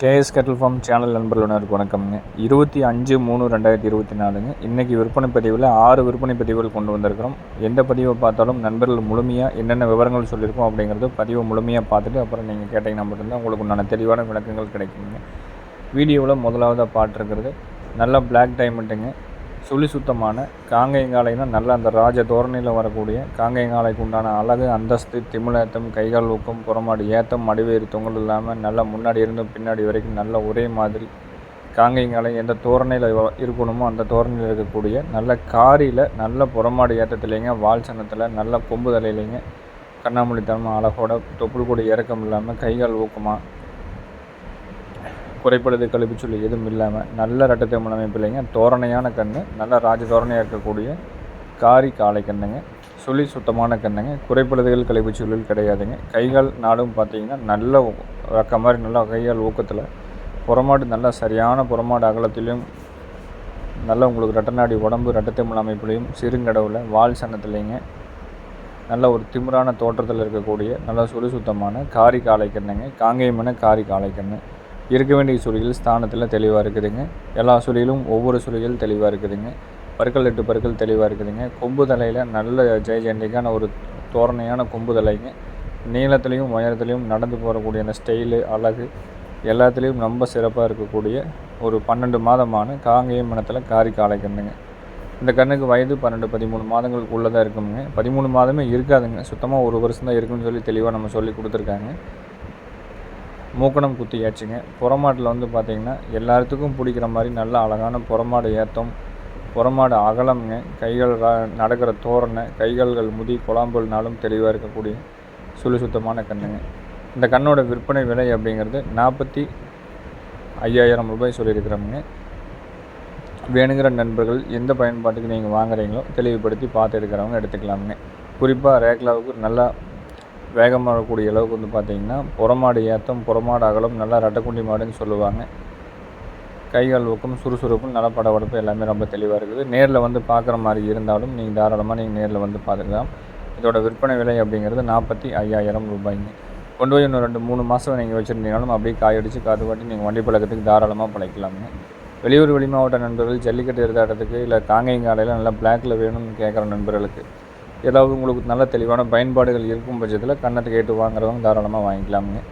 KS kettle form channel நண்பர்களுக்கு வணக்கம்ங்க. இருபத்தி அஞ்சு மூணு ரெண்டாயிரத்தி இருபத்தி நாலுங்க. இன்றைக்கி விற்பனை பதிவில் ஆறு விற்பனை பதிவுகள் கொண்டு வந்திருக்கிறோம். எந்த பதிவை பார்த்தாலும் நண்பர்கள் முழுமையாக என்னென்ன விவரங்கள் சொல்லியிருக்கோம் அப்படிங்கிறது பதிவை முழுமையாக பார்த்துட்டு அப்புறம் நீங்கள் கேட்டிங்கன்னா மட்டும்தான் உங்களுக்கு உண்டான தெளிவான விளக்கங்கள் கிடைக்குங்க. வீடியோவில் முதலாவதாக பாட்டுருக்கிறது நல்லா பிளாக் டைமண்ட்டுங்க சுழி சுத்தமான காங்கையங்காலைனா நல்ல அந்த ராஜ தோரணையில் வரக்கூடிய காங்கையங்காலைக்கு உண்டான அழகு அந்தஸ்து திமிழேத்தம் கைகால் ஊக்கம் புறமாடு ஏத்தம் அடிவேறு தொங்கல் இல்லாமல் நல்லா முன்னாடி இருந்தும் பின்னாடி வரைக்கும் நல்ல ஒரே மாதிரி காங்கையங்காலை எந்த தோரணையில் இருக்கணுமோ அந்த தோரணையில் இருக்கக்கூடிய நல்ல காரியில் நல்ல புறமாடு ஏற்றத்துலேங்க வால் சனத்தில் நல்ல கொம்பு தலையிலைங்க கண்ணாமூலித்தனமாக அழகோட தொப்புள் கூட இறக்கம் இல்லாமல் கைகால் ஊக்கமாக குறைப்படுது கழிப்பு சொல்லி எதுவும் இல்லாமல் நல்ல ரெட்டத்தை அமைப்பில்லைங்க தோரணையான கண் நல்ல ராஜ தோரணையாக இருக்கக்கூடிய காரி காளை கண்ணுங்க. சுழி சுத்தமான கண்ணுங்க. குறைப்படுதுகள் கழிப்பு சொல்லில் கிடையாதுங்க. கைகால் நாடும் பார்த்தீங்கன்னா நல்ல ரக்க மாதிரி நல்லா கைகால் ஊக்கத்தில். புறமாடு நல்லா சரியான புறமாடு அகலத்திலையும் நல்ல உங்களுக்கு ரட்டநாடி உடம்பு ரெட்டத்தை அமைப்புலையும் சிறுங்கடவில் வால் சன்னத்துலேங்க நல்ல ஒரு திமிரான தோற்றத்தில் இருக்கக்கூடிய நல்ல சுழி சுத்தமான காரி காளை கண்ணுங்க. காங்கேயமான காரி காளை கண்ணு. இருக்க வேண்டிய சுழிகள் ஸ்தானத்தில் தெளிவாக இருக்குதுங்க. எல்லா சுழிகளும் ஒவ்வொரு சுழிகள் தெளிவாக இருக்குதுங்க. பற்கள் எட்டு பற்கள் தெளிவாக இருக்குதுங்க. கொம்பு தலையில் நல்ல ஜெய ஜெயண்டிக்கான ஒரு தோரணையான கொம்பு தலைங்க. நீளத்துலேயும் உயரத்துலேயும் நடந்து போகக்கூடிய அந்த ஸ்டைலு அழகு எல்லாத்துலேயும் ரொம்ப சிறப்பாக இருக்கக்கூடிய ஒரு பன்னெண்டு மாதமான காங்கேயம் மனத்தில் காரி காலை கண்ணுங்க இந்த கண்ணுக்கு வயது பன்னெண்டு பதிமூணு மாதங்களுக்கு உள்ளதாக இருக்குங்க. பதிமூணு மாதமே இருக்காதுங்க. சுத்தமாக ஒரு வருஷம் தான் இருக்குன்னு சொல்லி தெளிவாக நம்ம சொல்லி கொடுத்துருக்காங்க. மூக்கணம் குத்தியாச்சுங்க. புறமாட்டில் வந்து பார்த்திங்கன்னா எல்லாத்துக்கும் பிடிக்கிற மாதிரி நல்ல அழகான புறமாடு ஏற்றம் புறமாடு அகலம்ங்க. கைகள் நடக்கிற தோரணை கைகள்கள் முதி குழாம்புனாலும் தெளிவாக இருக்கக்கூடிய சுழி சுத்தமான கண்ணுங்க இந்த கண்ணோட விற்பனை விலை அப்படிங்கிறது நாற்பத்தி ஐயாயிரம் ரூபாய் சொல்லியிருக்கிறோமுங்க. வேணுங்கிற நண்பர்கள் எந்த பயன்பாட்டுக்கு நீங்கள் வாங்குறீங்களோ தெளிவுபடுத்தி பார்த்து எடுக்கிறவங்க எடுத்துக்கலாமுங்க. குறிப்பாக ரேக்லாவுக்கு நல்லா வேகமாக வரக்கூடிய அளவுக்கு வந்து பார்த்திங்கன்னா புறமாடு ஏற்றம் புறமாடு அகலம் நல்லா ரெட்டக்குண்டி மாடுன்னு சொல்லுவாங்க. கைகால் ஊக்கம் சுறுசுறுப்பும் நல்லா படபடப்பு எல்லாமே ரொம்ப தெளிவாக இருக்குது. நேரில் வந்து பார்க்குற மாதிரி இருந்தாலும் நீங்கள் தாராளமாக நீங்கள் நேரில் வந்து பார்த்துக்கலாம். இதோட விற்பனை விலை அப்படிங்கிறது நாற்பத்தி ஐயாயிரம் ரூபாய்ங்க. கொண்டு போய் இன்னும் ரெண்டு மூணு மாதம் நீங்கள் வச்சுருந்தீங்கனாலும் அப்படியே காயடிச்சு காற்று காட்டி நீங்கள் வண்டி பழக்கத்துக்கு தாராளமாக பழக்கலாமுங்க வெளியூர் வெளி மாவட்ட நண்பர்கள் ஜல்லிக்கட்டு இருந்தாட்டத்துக்கு இல்லை காங்கைங்காலையில் நல்லா பிளாக்கில் வேணும்னு கேட்குற நண்பர்களுக்கு ஏதாவது உங்களுக்கு நல்ல தெளிவான பயன்பாடுகள் இருக்கும் பட்சத்தில் கண்ணத்தை கேட்டு வாங்குறவங்க தாராளமாக வாங்கிக்கலாமுங்க.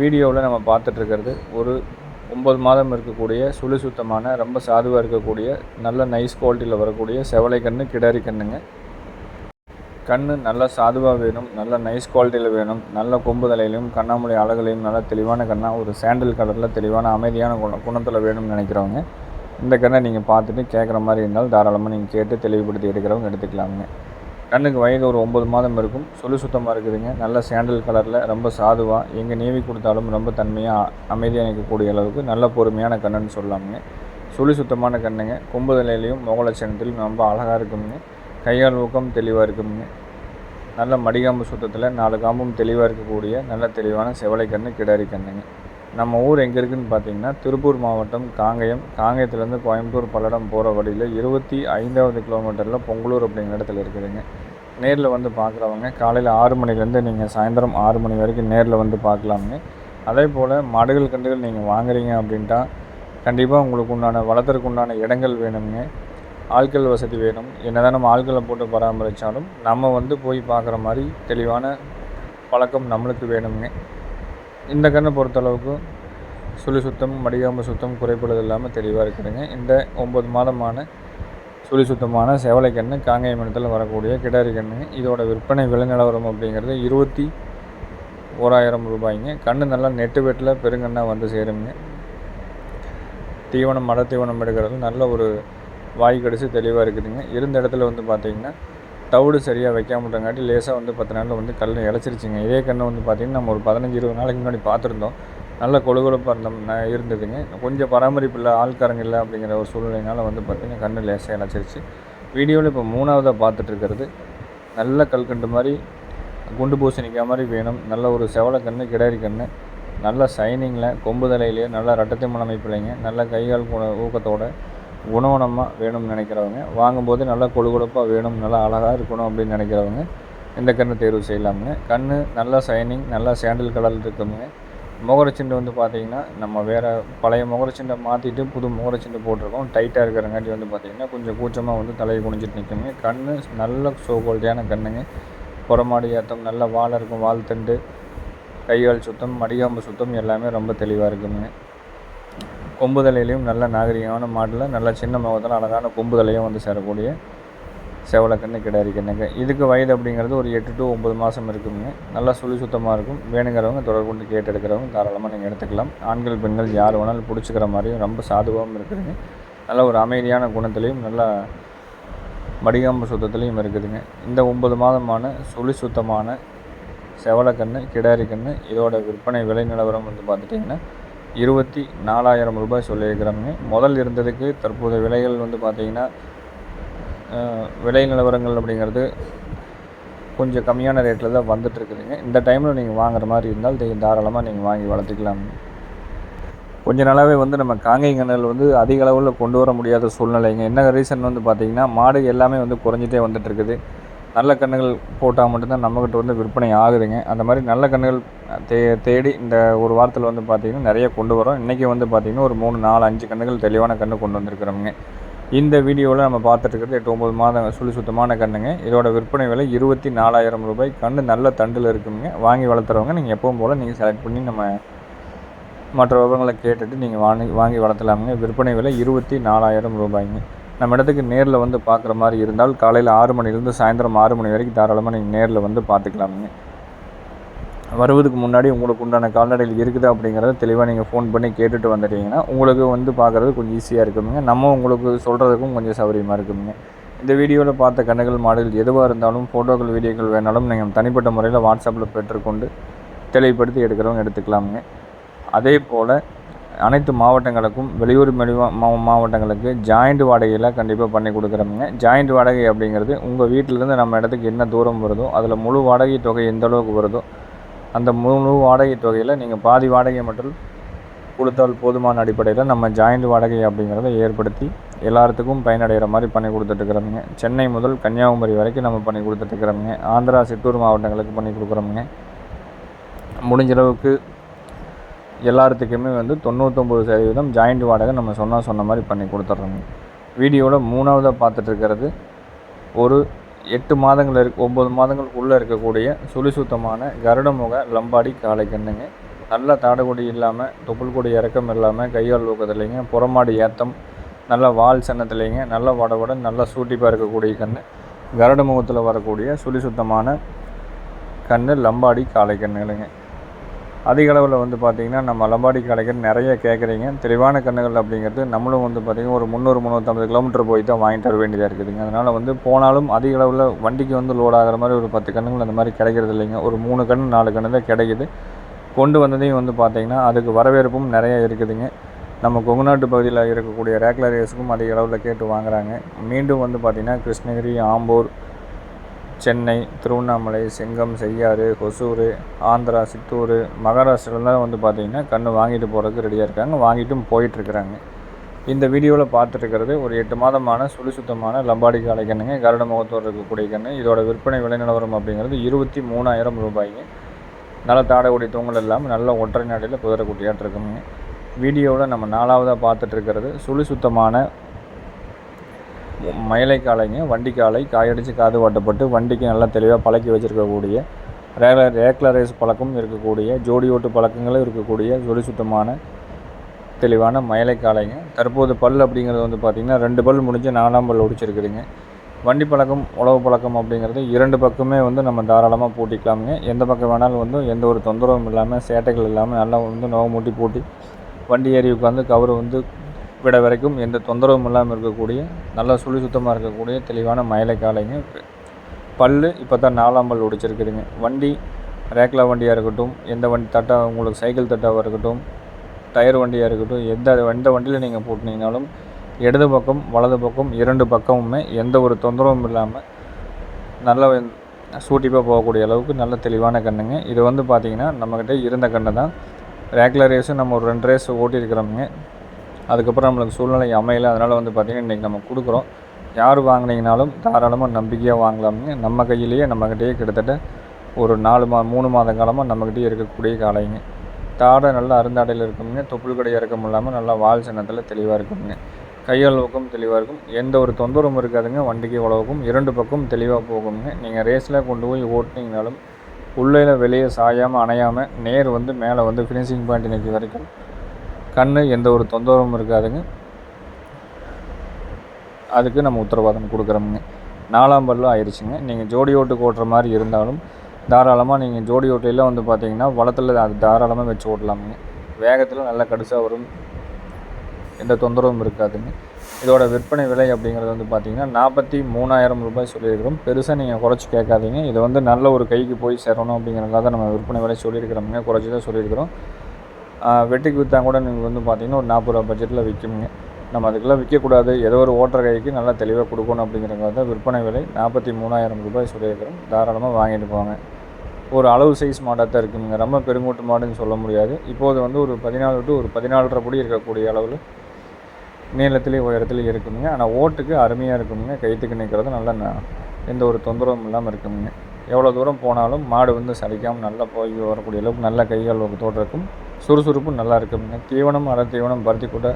வீடியோவில் நம்ம பார்த்துட்ருக்கிறது ஒரு ஒம்பது மாதம் இருக்கக்கூடிய சுழி சுத்தமான ரொம்ப சாதுவாக இருக்கக்கூடிய நல்ல நைஸ் குவாலிட்டியில் வரக்கூடிய செவலை கன்று கிடாரி கண்ணுங்க. கண் நல்லா சாதுவாக வேணும் நல்ல நைஸ் குவாலிட்டியில் வேணும் நல்ல கொம்பு தலையிலையும் கண்ணாமொழி அழகுலையும் நல்ல தெளிவான கண்ணாக ஒரு சாண்டில் கலரில் தெளிவான அமைதியான குண குணத்தில் வேணும்னு நினைக்கிறவங்க இந்த கண்ணை நீங்கள் பார்த்துட்டு கேட்குற மாதிரி இருந்தாலும் தாராளமாக நீங்கள் கேட்டு தெளிவுபடுத்தி எடுக்கிறவங்க எடுத்துக்கலாமுங்க. கண்ணுக்கு வயது ஒரு ஒம்பது மாதம் இருக்கும். சொல்லு சுத்தமாக இருக்குதுங்க. நல்ல சாண்டல் கலரில் ரொம்ப சாதுவாக எங்கே நீவி கொடுத்தாலும் ரொம்ப தன்மையாக அமைதியாக நிற்கக்கூடிய அளவுக்கு நல்ல பொறுமையான கண்ணுன்னு சொல்லலாமுங்க. சுழி சுத்தமான கண்ணுங்க. கொம்பு நிலையிலையும் முகலட்சணத்திலும் ரொம்ப அழகாக இருக்குங்க கையால் ஊக்கம் தெளிவாக இருக்குங்க நல்ல மடிகாம்பு சுத்தத்தில் நாலு காம்பும் தெளிவாக இருக்கக்கூடிய நல்ல தெளிவான செவலை கண்ணு கிடாரி கண்ணுங்க. நம்ம ஊர் எங்கே இருக்குதுன்னு பார்த்தீங்கன்னா திருப்பூர் மாவட்டம் காங்கயம். காங்கயத்துலேருந்து கோயம்புத்தூர் பல்லடம் போகிற வழியில் இருபத்தி ஐந்தாவது கிலோமீட்டரில் பொங்கலூர் அப்படிங்கிற இடத்துல இருக்குதுங்க. நேரில் வந்து பார்க்குறவங்க காலையில் ஆறு மணிலேருந்து நீங்கள் சாயந்தரம் ஆறு மணி வரைக்கும் நேரில் வந்து பார்க்கலாமுங்க அதே போல் மாடுகள் கண்டுகள் நீங்கள் வாங்குறீங்க அப்படின்ட்டா கண்டிப்பாக உங்களுக்கு உண்டான வளர்த்துறதுக்கு உண்டான இடங்கள் வேணுங்க. ஆட்கள் வசதி வேணும். என்ன தான் நம்ம ஆட்களை போட்டு பராமரித்தாலும் நம்ம வந்து போய் பார்க்குற மாதிரி தெளிவான பழக்கம் நம்மளுக்கு வேணுங்க. இந்த கண்ணை பொறுத்தளவுக்கு சுழி சுத்தம் மடிகாம்பு சுத்தம் குறைப்படுது இல்லாமல் தெளிவாக இருக்குதுங்க. இந்த ஒம்பது மாதமான சுழி சுத்தமான செவலை கன்று காங்கேய மனத்தில் வரக்கூடிய கிடாரி கண்ணு இதோட விற்பனை விலை நிலவரம் அப்படிங்கிறது இருபத்தி ஓராயிரம் ரூபாய்ங்க. கண்ணு நல்லா நெட்டு வெட்டில் பெருங்கண்ணாக வந்து சேருங்க. தீவனம் மட தீவனம் எடுக்கிறது நல்ல ஒரு வாய் கடிச்சு தெளிவாக இருக்குதுங்க. இருந்த இடத்துல வந்து பார்த்திங்கன்னா தவிடு சரியாக வைக்காமட்டங்காட்டி லேசாக வந்து பத்து நாளில் வந்து கல் இழைச்சிருச்சிங்க இதே கண்ணை வந்து பார்த்திங்கன்னா நம்ம ஒரு பதினஞ்சு இருபது நாளைக்கு முன்னாடி பார்த்துருந்தோம் நல்ல கொழுகொழுப்பாக இருந்த இருந்ததுங்க. கொஞ்சம் பராமரிப்பு இல்லை ஆள்காரங்க இல்லை அப்படிங்கிற ஒரு சூழ்நிலையினால் வந்து பார்த்திங்கன்னா கண்ணு லேசாக இழைச்சிருச்சு வீடியோவில் இப்போ மூணாவதாக பார்த்துட்ருக்கிறது நல்ல கல்கண்டு மாதிரி குண்டு பூசணிக்காய் மாதிரி வேணும். நல்ல ஒரு செவலை கன்று கிடாரி கன்று நல்ல சைனிங்கில் கொம்பு தலையிலேயே நல்ல ரட்டத்தை முனமைப்பிள்ளைங்க நல்ல கைகால் ஊக்கத்தோட குணவனமாக வேணும்னு நினைக்கிறவங்க வாங்கும்போது நல்லா கொழு கொழுப்பாக வேணும் நல்லா அழகாக இருக்கணும் அப்படின்னு நினைக்கிறவங்க இந்த கன்று தேர்வு செய்யலாமுங்க. கண் நல்லா சைனிங் நல்லா சேண்டில் கலர் இருக்குங்க. முகரச்சிண்டு வந்து பார்த்தீங்கன்னா நம்ம வேறு பழைய முகரச்சிண்டை மாற்றிட்டு புது முகரச்சிண்டு போட்டிருக்கோம். டைட்டாக இருக்கிறங்காட்டி வந்து பார்த்திங்கன்னா கொஞ்சம் கூச்சமாக வந்து தலையை குனிஞ்சிட்டு நிற்குங்க கண் நல்ல சோ குவாலிட்டியான கண்ணுங்க. புறமாடி ஏற்றம் நல்ல வாழை இருக்கும் வால் தண்டு கைகால் சுத்தம் மடிகாம்பு சுத்தம் எல்லாமே ரொம்ப தெளிவாக இருக்குங்க. கொம்புதலையிலையும் நல்ல நாகரிகமான மாடலில் நல்ல சின்ன முகத்தில் அழகான கொம்புதலையும் வந்து சேரக்கூடிய செவலக்கண்ணு கிடாரி கண்ணுங்க இதுக்கு வயது அப்படிங்கிறது ஒரு எட்டு டு ஒம்பது மாதம் இருக்குங்க. நல்லா சுழி சுத்தமாக இருக்கும். வேணுங்கிறவங்க தொடர்பு கொண்டு கேட்டு எடுக்கிறவங்க தாராளமாக நீங்கள் எடுத்துக்கலாம். ஆண்கள் பெண்கள் யார் வேணாலும் பிடிச்சிக்கிற மாதிரியும் ரொம்ப சாதுவாகவும் இருக்குதுங்க. நல்ல ஒரு அமைதியான குணத்துலேயும் நல்லா மடிகாம்பு சுத்தத்துலேயும் இருக்குதுங்க. இந்த ஒம்பது மாதமான சுழி சுத்தமான செவலக்கண்ணு கிடாரி கண்ணு இதோட விற்பனை விலை நிலவரம் வந்து பார்த்துட்டிங்கன்னா இருபத்தி நாலாயிரம் ரூபாய் சொல்லியிருக்கிறாங்க முதல் இருந்ததுக்கு தற்போதைய விலைகள் வந்து பார்த்திங்கன்னா விலை நிலவரங்கள் அப்படிங்கிறது கொஞ்சம் கம்மியான ரேட்டில் தான் வந்துட்டுருக்குதுங்க. இந்த டைமில் நீங்கள் வாங்குற மாதிரி இருந்தால் தாராளமாக நீங்கள் வாங்கி வளர்த்துக்கலாம் கொஞ்ச நாளாகவே வந்து நம்ம காங்கை கண்ணல் வந்து அதிக அளவில் கொண்டு வர முடியாத சூழ்நிலைங்க. என்ன ரீசன் வந்து பார்த்திங்கன்னா மாடு எல்லாமே வந்து குறைஞ்சிட்டே வந்துட்டுருக்குது. நல்ல கண்ணுகள் போட்டால் மட்டும்தான் நம்மக்கிட்ட வந்து விற்பனை ஆகுதுங்க. அந்த மாதிரி நல்ல கண்ணுகள் தே தேடி இந்த ஒரு வாரத்தில் வந்து பார்த்திங்கன்னா நிறைய கொண்டு வரோம். இன்றைக்கி வந்து பார்த்திங்கன்னா ஒரு மூணு நாலு அஞ்சு கண்ணுகள் தெளிவான கண்ணு கொண்டு வந்திருக்கிறோங்க இந்த வீடியோவில் நம்ம பார்த்துட்டுருக்கிறது எட்டு ஒம்பது மாதம் சுழி சுத்தமான கண்ணுங்க. இதோட விற்பனை விலை இருபத்தி நாலாயிரம் ரூபாய். கண்ணு நல்ல தண்டில் இருக்குங்க வாங்கி வளர்த்துறவங்க நீங்கள் எப்பவும் போல் நீங்கள் செலக்ட் பண்ணி நம்ம மற்ற விவரங்களை கேட்டுட்டு நீங்கள் வாங்கி வாங்கி வளர்த்தலாமுங்க. விற்பனை விலை இருபத்தி நாலாயிரம் ரூபாய்ங்க. நம்ம இடத்துக்கு நேரில் வந்து பார்க்குற மாதிரி இருந்தால் காலையில் ஆறு மணிலேருந்து சாயந்தரம் ஆறு மணி வரைக்கும் தாராளமாக நீங்கள் நேரில் வந்து பார்த்துக்கலாமுங்க வருவதுக்கு முன்னாடி உங்களுக்கு உண்டான கால்நடைகள் இருக்குது அப்படிங்கிறத தெளிவாக நீங்கள் ஃபோன் பண்ணி கேட்டுட்டு வந்துட்டீங்கன்னா உங்களுக்கு வந்து பார்க்குறது கொஞ்சம் ஈஸியாக இருக்குங்க. நம்ம உங்களுக்கு சொல்கிறதுக்கும் கொஞ்சம் சௌகரியமாக இருக்குங்க. இந்த வீடியோவில் பார்த்த கண்ணுகள் மாடுகள் எதுவாக இருந்தாலும் ஃபோட்டோக்கள் வீடியோக்கள் வேணாலும் நீங்கள் தனிப்பட்ட முறையில் வாட்ஸ்அப்பில் பெற்றுக்கொண்டு தெளிவுபடுத்தி எடுக்கிறவங்க எடுத்துக்கலாமுங்க. அதே போல் அனைத்து மாவட்டங்களுக்கும் வெளியூர் மெலிவா மாவட்டங்களுக்கு ஜாயிண்ட் வாடகையில் கண்டிப்பாக பண்ணி கொடுக்குறோமுங்க. ஜாயிண்ட் வாடகை அப்படிங்கிறது உங்கள் வீட்டிலேருந்து நம்ம இடத்துக்கு என்ன தூரம் வருதோ அதில் முழு வாடகை தொகை எந்த அளவுக்கு வருதோ அந்த முழு வாடகை தொகையில் நீங்கள் பாதி வாடகை மட்டும் கொடுத்தால் போதுமான அடிப்படையில் நம்ம ஜாயிண்ட் வாடகை அப்படிங்கிறத ஏற்படுத்தி எல்லாத்துக்கும் பயனடைகிற மாதிரி பண்ணி கொடுத்துட்ருக்குறோமுங்க சென்னை முதல் கன்னியாகுமரி வரைக்கும் நம்ம பண்ணி கொடுத்துட்ருக்குறோமுங்க ஆந்திரா சித்தூர் மாவட்டங்களுக்கு பண்ணி கொடுக்குறோமுங்க. முடிஞ்சளவுக்கு எல்லாத்துக்குமே வந்து தொண்ணூத்தொம்பது சதவீதம் ஜாயிண்ட் வாடகை நம்ம சொன்னால் சொன்ன மாதிரி பண்ணி கொடுத்துட்றோங்க. வீடியோவில் மூணாவதாக பார்த்துட்ருக்கிறது ஒரு எட்டு மாதங்கள் இருக்கு ஒம்பது மாதங்களுக்குள்ளே இருக்கக்கூடிய சுழி சுத்தமான கருடமுக லம்பாடி காளை கண்ணுங்க. நல்ல தாடகுடி இல்லாமல் தொப்புள் கொடி இறக்கம் இல்லாமல் கையால் ஊக்கத்துலேங்க புறமாடி ஏத்தம் நல்ல வால் சன்னத்துலேங்க நல்ல வடவட நல்லா சூட்டிப்பாக இருக்கக்கூடிய கண் கருட முகத்தில் வரக்கூடிய சுழி சுத்தமான கண் லம்பாடி காளை கண்ணுகளுங்க அதிக அளவில் வந்து பார்த்திங்கன்னா நம்ம லம்பாடி கடைகள் நிறைய கேட்குறீங்க தெளிவான கண்ணுகள் அப்படிங்கிறது நம்மளும் வந்து பார்த்திங்கன்னா ஒரு முந்நூறு முந்நூற்றம்பது கிலோமீட்டர் போய் தான் வாங்கிட்டு வர வேண்டியதாக இருக்குதுங்க. அதனால் வந்து போனாலும் அதிக அளவில் வண்டிக்கு வந்து லோட் ஆகிற மாதிரி ஒரு பத்து கண்ணுகள் அந்த மாதிரி கிடைக்கிறது இல்லைங்க. ஒரு மூணு கண் நாலு கண்ணு தான் கிடைக்குது. கொண்டு வந்ததையும் வந்து பார்த்திங்கன்னா அதுக்கு வரவேற்பும் நிறைய இருக்குதுங்க. நம்ம கொங்குநாட்டு பகுதியில் இருக்கக்கூடிய ரேக்லரேஸுக்கும் அதிக அளவில் கேட்டு வாங்குகிறாங்க மீண்டும் வந்து பார்த்திங்கன்னா கிருஷ்ணகிரி ஆம்பூர் சென்னை திருவண்ணாமலை செங்கம் செய்யாறு ஹொசூர் ஆந்திரா சித்தூர் மகாராஷ்டிராலாம் வந்து பார்த்திங்கன்னா கன்று வாங்கிட்டு போகிறதுக்கு ரெடியாக இருக்காங்க. வாங்கிட்டும் போயிட்டுருக்குறாங்க. இந்த வீடியோவில் பார்த்துருக்கிறது ஒரு எட்டு மாதமான சுழி சுத்தமான லம்பாடி காலை கண்ணுங்க கருட முகத்தோடு இருக்கக்கூடிய கண்ணு. இதோட விற்பனை விலை நிலவரம் அப்படிங்கிறது இருபத்தி மூணாயிரம் ரூபாய்ங்க. நல்ல தாடக்கூடிய தூங்கல் இல்லாமல் நல்ல ஒற்றை நாடையில் குதிரை குட்டியாட்டு இருக்குங்க. வீடியோவில் நம்ம நாலாவதாக பார்த்துட்ருக்கிறது சுழி சுத்தமான மயிலை காலைங்க வண்டி காலை காயடித்து காது வாட்டப்பட்டு வண்டிக்கு நல்லா தெளிவாக பழக்கி வச்சுருக்கக்கூடிய ரேக்ல ரேக்லரைஸ் பழக்கம் இருக்கக்கூடிய ஜோடி ஓட்டு பழக்கங்களும் இருக்கக்கூடிய ஜொலி சுத்தமான தெளிவான மயிலை காலைங்க தற்போது பல் அப்படிங்கிறது வந்து பார்த்திங்கன்னா ரெண்டு பல் முடிஞ்சு நாலாம் பல் ஒடிச்சிருக்குதுங்க வண்டி பழக்கம் உழவு பழக்கம் அப்படிங்கிறது இரண்டு பக்கமே வந்து நம்ம தாராளமாக பூட்டிக்கலாமுங்க. எந்த பக்கம் வேணாலும் வந்து எந்த ஒரு தொந்தரவும் இல்லாமல் சேட்டைகள் இல்லாமல் நல்லா வந்து நோவு மூட்டி பூட்டி வண்டி ஏறி உட்காந்து கவர் வந்து விட வரைக்கும் எந்த தொந்தரவும் இல்லாமல் இருக்கக்கூடிய நல்லா சுழி சுத்தமாக இருக்கக்கூடிய தெளிவான மயிலை காலைங்க பல் இப்போ தான் நாலாம் பல் ஒடிச்சிருக்குதுங்க. வண்டி ரேக்லா வண்டியாக இருக்கட்டும் எந்த வண்டி தட்டாக உங்களுக்கு சைக்கிள் தட்டாவாக இருக்கட்டும் டயர் வண்டியாக இருக்கட்டும் எந்த எந்த வண்டியில் நீங்கள் போட்டினீங்கனாலும் இடது பக்கம் வலது பக்கம் இரண்டு பக்கமுமே எந்த ஒரு தொந்தரவும் இல்லாமல் நல்ல சூட்டிப்பாக போகக்கூடிய அளவுக்கு நல்ல தெளிவான கண்ணுங்க. இது வந்து பார்த்திங்கன்னா நம்மக்கிட்ட இருந்த கண்ணு தான் ரேக்லர் ரேஸும் நம்ம ஒரு ரெண்டு ரேஸ் ஓட்டியிருக்கிறோமுங்க. அதுக்கப்புறம் நம்மளுக்கு சூழ்நிலை அமையலை. அதனால் வந்து பார்த்திங்கன்னா இன்றைக்கி நம்ம கொடுக்குறோம். யார் வாங்கினீங்கனாலும் தாராளமாக நம்பிக்கையாக வாங்கலாமுங்க. நம்ம கையிலேயே நம்மக்கிட்டேயே கிட்டத்தட்ட ஒரு நாலு மா மூணு மாத காலமாக நம்மக்கிட்டேயே இருக்கக்கூடிய காலைங்க. தாடை நல்லா அருந்தாடையில் இருக்குங்க தொப்புள் கடை இறக்கம் இல்லாமல் நல்லா வால் சின்னத்தில் தெளிவாக இருக்குங்க கையளவுக்கும் தெளிவாக இருக்கும். எந்த ஒரு தொந்தரவும் இருக்காதுங்க. வண்டிக்கு உழவுக்கும் இரண்டு பக்கம் தெளிவாக போகுங்க. நீங்கள் ரேஸில் கொண்டு போய் ஓட்டினீங்கனாலும் உள்ளே வெளியே சாயாமல் அணையாமல் நேர் வந்து மேலே வந்து ஃபினிஷிங் பாயிண்ட் நிற்க வரைக்கும் கண் எந்த ஒரு தொந்தரவும் இருக்காதுங்க. அதுக்கு நம்ம உத்தரவாதம் கொடுக்குறோமுங்க. நாலாம் பல்லு ஆயிடுச்சுங்க நீங்கள் ஜோடி ஓட்டுக்கு ஓட்டுற மாதிரி இருந்தாலும் தாராளமாக நீங்கள் ஜோடி ஓட்டையில் வந்து பார்த்தீங்கன்னா வளத்தில் அது தாராளமாக வச்சு ஓட்டலாமுங்க. வேகத்தில் நல்லா கடுசாக வரும். எந்த தொந்தரவும் இருக்காதுங்க. இதோட விற்பனை விலை அப்படிங்கிறது வந்து பார்த்திங்கன்னா நாற்பத்தி மூணாயிரம் ரூபாய் சொல்லியிருக்கிறோம். பெருசாக நீங்கள் குறைச்சி கேட்காதீங்க. இது வந்து நல்ல ஒரு கைக்கு போய் சேரணும் அப்படிங்கிறதுக்காக நம்ம விற்பனை விலை சொல்லியிருக்கிறோமுங்க. குறைச்சி தான் சொல்லியிருக்கிறோம். வெட்டிக்கு விற்றா கூட நீங்கள் வந்து பார்த்திங்கன்னா ஒரு நாற்பது ரூபா பட்ஜெட்டில் விற்குங்க நம்ம அதுக்கெல்லாம் விற்கக்கூடாது ஏதோ ஒரு ஓட்டுற கைக்கு நல்லா தெளிவாக கொடுக்கணும் அப்படிங்கிறவங்க தான் விற்பனை விலை நாற்பத்தி மூணாயிரம் ரூபாய் சொல்லியிருக்கிறோம். தாராளமாக வாங்கிட்டு போவாங்க ஒரு அளவு சைஸ் மாடாக தான் இருக்குங்க. ரொம்ப பெருங்கூட்டு மாடுன்னு சொல்ல முடியாது. இப்போது வந்து ஒரு பதினாலு டு ஒரு பதினாலரை படி இருக்கக்கூடிய அளவில் நீளத்துலேயும் உயரத்துலேயும் இருக்குங்க. ஆனால் ஓட்டுக்கு அருமையாக இருக்குங்க. கைத்துக்கு நிற்கிறது நல்லா எந்த ஒரு தொந்தரவும் இல்லாமல் இருக்குங்க. எவ்வளோ தூரம் போனாலும் மாடு வந்து சலிக்காமல் நல்லா போய் வரக்கூடிய அளவுக்கு நல்ல கைகள் தோட்டம் இருக்கும். சுறுசுறுப்பும் நல்லா இருக்குங்க தீவனம் அரை தீவனம் பருத்தி கூட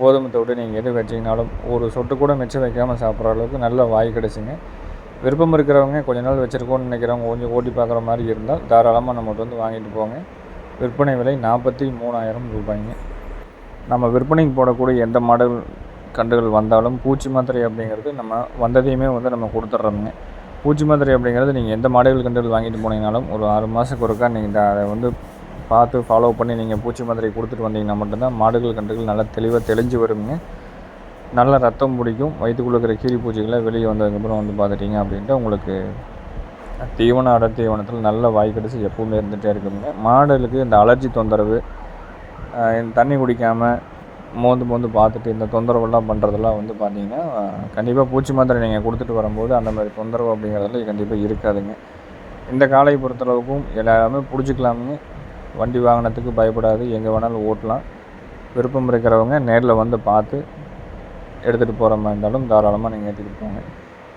கோதுமை தோட்டு நீங்கள் எது வச்சிங்கனாலும் ஒரு சொட்டு கூட மிச்சம் வைக்காமல் சாப்பிட்ற அளவுக்கு நல்ல வாய் கிடச்சிங்க. விருப்பம் இருக்கிறவங்க கொஞ்ச நாள் வச்சுருக்கோன்னு நினைக்கிறவங்க கொஞ்சம் ஓட்டி பார்க்குற மாதிரி இருந்தால் தாராளமாக நம்மகிட்ட வந்து வாங்கிட்டு போங்க. விற்பனை விலை நாற்பத்தி மூணாயிரம் ரூபாய்ங்க. நம்ம விற்பனைக்கு போடக்கூடிய எந்த மாடல் கண்டுகள் வந்தாலும் பூச்சி மாத்திரை அப்படிங்கிறது நம்ம வந்ததையுமே வந்து நம்ம கொடுத்துட்றோமுங்க. பூச்சி மாத்திரை அப்படிங்கிறது நீங்கள் எந்த மாடுகள் கண்டுகள் வாங்கிட்டு போனீங்கனாலும் ஒரு ஆறு மாதத்துக்கு ஒருக்கா நீங்கள் அதை வந்து பார்த்து ஃபாலோ பண்ணி நீங்கள் பூச்சி மாத்திரை கொடுத்துட்டு வந்தீங்கன்னா மட்டும்தான் மாடுகள் கண்டுகள் நல்லா தெளிவாக தெளிஞ்சு வருங்க. நல்ல ரத்தம் பிடிக்கும். வயிற்றுக்குள்ள இருக்கிற கீரி பூச்சிகளை வெளியே வந்ததுக்கப்புறம் வந்து பார்த்துட்டிங்க அப்படின்ட்டு உங்களுக்கு தீவனம் அடர் தீவனத்தில் நல்ல வாய் கிடச்சி எப்பவுமே இருந்துகிட்டே இருக்குங்க. மாடுகளுக்கு இந்த அலர்ஜி தொந்தரவு தண்ணி குடிக்காமல் மோந்து மோந்து பார்த்துட்டு இந்த தொந்தரவுலாம் பண்ணுறதெல்லாம் வந்து பார்த்தீங்கன்னா கண்டிப்பாக பூச்சி மாத்திரை நீங்கள் கொடுத்துட்டு வரும்போது அந்த மாதிரி தொந்தரவு அப்படிங்கிறதெல்லாம் கண்டிப்பாக இருக்காதுங்க. இந்த காலை பொறுத்தளவுக்கும் எல்லாருமே பிடிச்சிக்கலாமுங்க. வண்டி வாகனத்துக்கு பயப்படாது எங்கே வேணாலும் ஓட்டலாம். விருப்பம் இருக்கிறவங்க நேரில் வந்து பார்த்து எடுத்துகிட்டு போகிற மாதிரி இருந்தாலும் தாராளமாக நீங்கள் எடுத்துகிட்டு போங்க.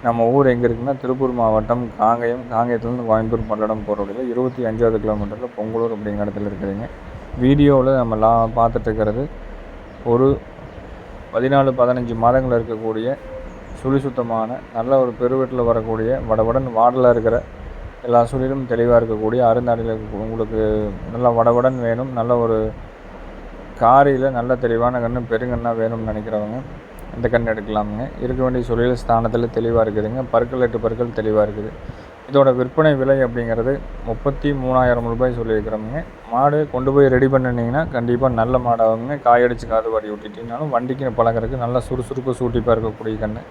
நம்ம ஊர் எங்கே இருக்குன்னா திருப்பூர் மாவட்டம் காங்கயம் காங்கயத்துலேருந்து கோயம்புத்தூர் பல்லடம் போகிற வழியில் இருபத்தி அஞ்சாவது கிலோமீட்டரில் பொங்கலூர் அப்படிங்கிற இடத்துல இருக்குதுங்க வீடியோவில் நம்ம லா பார்த்துட்ருக்கிறது ஒரு பதினாலு பதினஞ்சு மாதங்கள் இருக்கக்கூடிய சுழி சுத்தமான நல்ல ஒரு பெருவெட்டில் வரக்கூடிய வடவடன் வாடலாக இருக்கிற எல்லா சூழலிலும் தெளிவாக இருக்கக்கூடிய அருந்தாடியில் உங்களுக்கு நல்லா வடவடன் வேணும். நல்ல ஒரு காரியில் நல்ல தெளிவான கன்று பெருங்கண்ணாக வேணும்னு நினைக்கிறவங்க இந்த கண் எடுக்கலாமுங்க. இருக்க வேண்டிய சுழில் ஸ்தானத்தில் தெளிவாக இருக்குதுங்க. பற்கள் எட்டு பற்கள் தெளிவாக இருக்குது. இதோட விற்பனை விலை அப்படிங்கிறது முப்பத்தி மூணாயிரம் ரூபாய் சொல்லியிருக்கிறோமுங்க. மாடு கொண்டு போய் ரெடி பண்ணினீங்கன்னா கண்டிப்பாக நல்ல மாடாகுங்க. காயடிச்சு காது வாடி விட்டுட்டிங்கனாலும் வண்டிக்கு பழகிறதுக்கு நல்ல சுறுசுறுப்பு சூட்டிப்பாக இருக்கக்கூடிய கன்று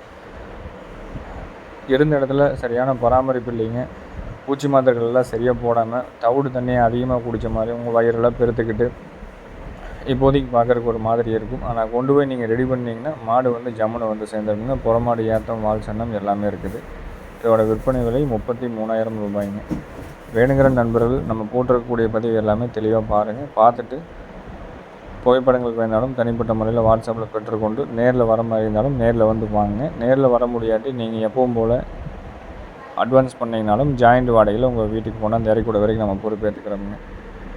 இருந்த இடத்துல சரியான பராமரிப்பு இல்லைங்க. பூச்சி மாத்திரைகள்லாம் சரியாக போடாமல் தவிடு தண்ணியை அதிகமாக குடித்த மாதிரி உங்கள் வயிறெல்லாம் பெருத்துக்கிட்டு இப்போதைக்கு பார்க்குறக்கு ஒரு மாதிரி இருக்கும். ஆனால் கொண்டு போய் நீங்கள் ரெடி பண்ணிங்கன்னா மாடு வந்து ஜம்முனை வந்து சேர்ந்துருக்குங்க புறமாடு ஏற்றம் வால் சன்னம் எல்லாமே இருக்குது. இதோட விற்பனை விலை முப்பத்தி மூணாயிரம் ரூபாய்ங்க. வேணுங்கிற நண்பர்கள் நம்ம போட்டிருக்கக்கூடிய பதிவு எல்லாமே தெளிவாக பாருங்கள் பார்த்துட்டு புகைப்படங்களுக்கு வேணாலும் தனிப்பட்ட முறையில் வாட்ஸ்அப்பில் பெற்றுக்கொண்டு நேரில் வர மாதிரி இருந்தாலும் நேரில் வந்து வாங்க நேரில் வர முடியாட்டி நீங்கள் எப்பவும் போல் அட்வான்ஸ் பண்ணிங்கனாலும் ஜாயிண்ட் வாடகையில் உங்கள் வீட்டுக்கு போனால் அந்த இறக்கூட வரைக்கும் நம்ம பொறுப்பேற்றுக்கிறோங்க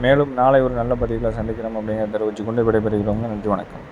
மேலும் நாளை ஒரு நல்ல பதிவில் சந்திக்கிறோம் அப்படிங்கிறத தெரிவிச்சுக்கொண்டு விடைபெறுகிறோங்க நன்றி வணக்கம்.